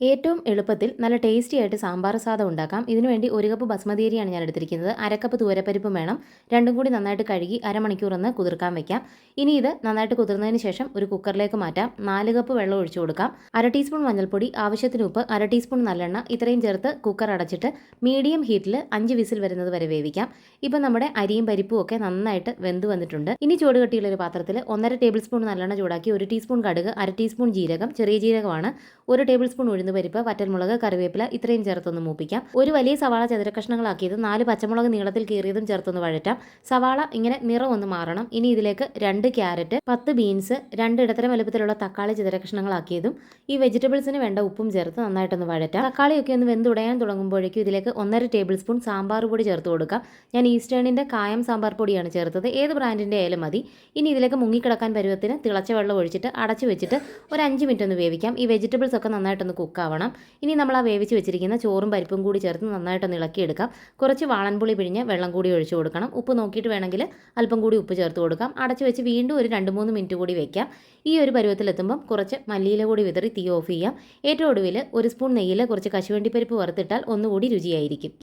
ഏറ്റവും എളുപ്പത്തിൽ നല്ല ടേസ്റ്റി ആയിട്ട് സാമ്പാർ സാദം ഉണ്ടാക്കാം. ഇതിനുവേണ്ടി ഒരു കപ്പ് ബസ്മതി അരിയാണ് ഞാൻ എടുത്തിരിക്കുന്നത്. അരക്കപ്പ് തൂരപ്പരിപ്പും വേണം. രണ്ടും കൂടി നന്നായിട്ട് കഴുകി അരമണിക്കൂർ ഒന്ന് കുതിർക്കാൻ വെക്കാം. ഇനി ഇത് നന്നായിട്ട് കുതിർന്നതിന് ശേഷം ഒരു കുക്കറിലേക്ക് മാറ്റാം. നാല് കപ്പ് വെള്ളം ഒഴിച്ചു കൊടുക്കാം. അര ടീസ്പൂൺ മഞ്ഞൾപ്പൊടി ആവശ്യത്തിന് ഉപ്പ് അര ടീസ്പൂൺ നല്ലെണ്ണ ഇത്രയും ചേർത്ത് കുക്കർ അടച്ചിട്ട് മീഡിയം ഹീറ്റിൽ അഞ്ച് വിസിൽ വരുന്നത് വരെ വേവിക്കാം. ഇപ്പം നമ്മുടെ അരിയും പരിപ്പും ഒക്കെ നന്നായിട്ട് വെന്ത് വന്നിട്ടുണ്ട്. ഇനി ചൂട് കട്ടിയുള്ള ഒരു പാത്രത്തിൽ ഒന്നര ടേബിൾ സ്പൂൺ നല്ലെണ്ണ ചൂടാക്കി ഒരു ടീസ്പൂൺ കടുക് അര ടീസ്പൂൺ ജീരകം ചെറിയ ജീരകമാണ്. ഒരു ടേബിൾ സ്പൂൺ ഉഴുന്ന് പരിപ്പ് വറ്റൽമുളക് കറിവേപ്പില ഇത്രയും ചേർത്തൊന്ന് മൂപ്പിക്കാം. ഒരു വലിയ സവാള ചതുര കഷ്ണങ്ങളാക്കിയത് നാല് പച്ചമുളക് നീളത്തിൽ കീറിയതും ചേർത്തൊന്ന് വഴറ്റാം. സവാള ഇങ്ങനെ നിറം ഒന്ന് മാറണം. ഇനി ഇതിലേക്ക് രണ്ട് ക്യാരറ്റ് പത്ത് ബീൻസ് രണ്ട് ഇടത്തരം വലുപ്പത്തിലുള്ള തക്കാളി ചതുര കഷ്ണങ്ങളാക്കിയതും ഈ വെജിറ്റബിൾസിന് വേണ്ട ഉപ്പും ചേർത്ത് നന്നായിട്ടൊന്ന് വഴറ്റാം. തക്കാളിയൊക്കെ ഒന്ന് വെന്തുടയാൻ തുടങ്ങുമ്പോഴേക്കും ഇതിലേക്ക് ഒന്നര ടേബിൾ സ്പൂൺ സാമ്പാർ പൊടി ചേർത്ത് കൊടുക്കാം. ഞാൻ ഈസ്റ്റേണിന്റെ കായം സാമ്പാർ പൊടിയാണ് ചേർത്തത്. ഏത് ബ്രാൻഡിന്റെ ആയാലും മതി. ഇനി ഇതിലേക്ക് മുങ്ങിക്കിടക്കാൻ പരുവത്തിന് തിളച്ച വെള്ളം ഒഴിച്ചിട്ട് അടച്ചു വെച്ചിട്ട് ഒരു അഞ്ച് മിനിറ്റ് ഒന്ന് വേവിക്കാം. ഈ വെജിറ്റബിൾസ് ഒക്കെ നന്നായിട്ടൊന്ന് കുക്കാവണം ഇനി നമ്മൾ ആ വേവിച്ച് വെച്ചിരിക്കുന്ന ചോറും പരിപ്പും കൂടി ചേർത്ത് നന്നായിട്ടൊന്ന് ഇളക്കിയെടുക്കാം. കുറച്ച് വാളൻപുളി പിഴിഞ്ഞ് വെള്ളം കൂടി ഒഴിച്ചു കൊടുക്കണം. ഉപ്പ് നോക്കിയിട്ട് വേണമെങ്കിൽ അല്പം കൂടി ഉപ്പ് ചേർത്ത് കൊടുക്കാം. അടച്ചു വെച്ച് വീണ്ടും ഒരു രണ്ട് മൂന്ന് മിനിറ്റ് കൂടി വെക്കാം. ഈ ഒരു പരുവത്തിലെത്തുമ്പം കുറച്ച് മല്ലിയില കൂടി വിതറി തീ ഓഫ് ചെയ്യാം. ഏറ്റവും ഒടുവിൽ ഒരു സ്പൂൺ നെയ്യിൽ കുറച്ച് കശുവണ്ടിപ്പരിപ്പ് വറുത്തിട്ടാൽ ഒന്നുകൂടി രുചിയായിരിക്കും.